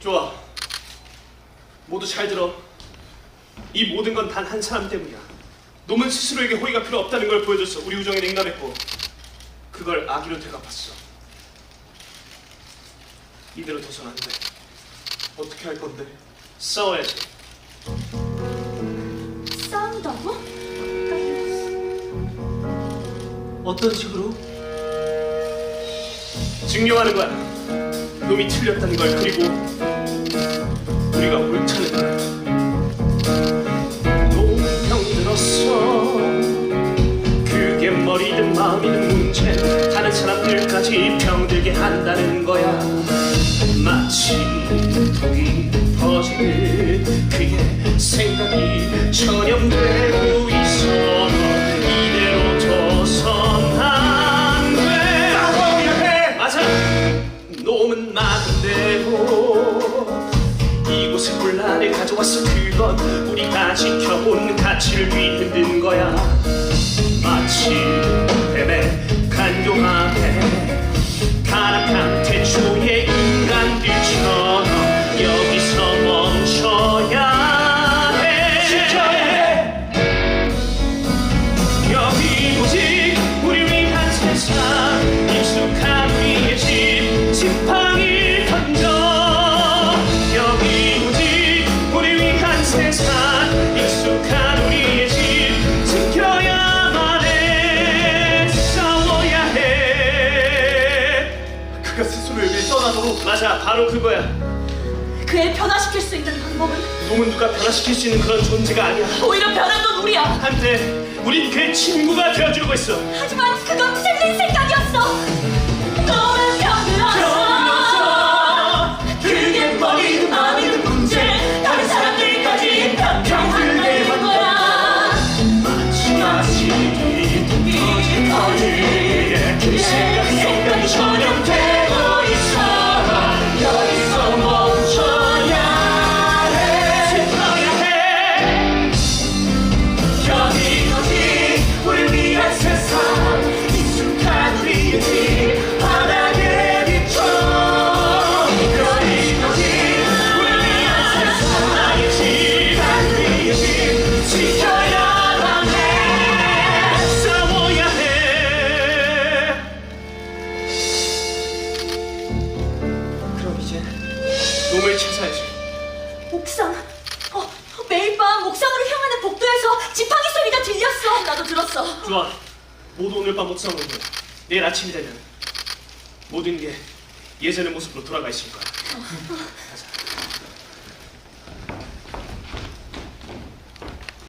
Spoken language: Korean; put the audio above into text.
좋아. 모두 잘 들어. 이 모든 건 단 한 사람 때문이야. 놈은 스스로에게 호의가 필요 없다는 걸 보여줘서 우리 우정에 냉담했고 그걸 악의로 되갚았어. 이대로 둬선 안 돼. 어떻게 할 건데? 싸워야지. 싸운다고? 어떤 식으로? 증명하는 거야. 놈이 틀렸다는 걸 그리고 우리가 옳다는 걸. 노병 들었어. 그게 머리든 마음이든 문제. 다른 사람들까지 병들게 한다는 거야. 마치 퍼지듯 그의 생각이 전염되 놈은 마음대로 이곳에 혼란을 가져왔어. 그건 우리가 지켜본 가치를 뒤흔든 거야. 마치 맞아 바로 그거야 그애 변화시킬 수 있는 방법은 놈은 누가 변화시킬 수 있는 그런 존재가 아니야 오히려 변한 건 우리야. 한때 우린 그의 친구가 되어주려고 했어 하지만 그건 틀린 생각이었어. 너는 병들었어. 그게 머리든 마음이든 문제. 다른 사람들까지 편평한다는 거야. 마치 이 거리에 놈을 찾아야지. 옥상 어, 매일 밤 옥상으로 향하는 복도에서 지팡이 소리가 들렸어. 나도 들었어. 좋아 모두 오늘 밤 옥상으로 돼 내일 아침이 되면 모든 게 예전의 모습으로 돌아가 있을 거야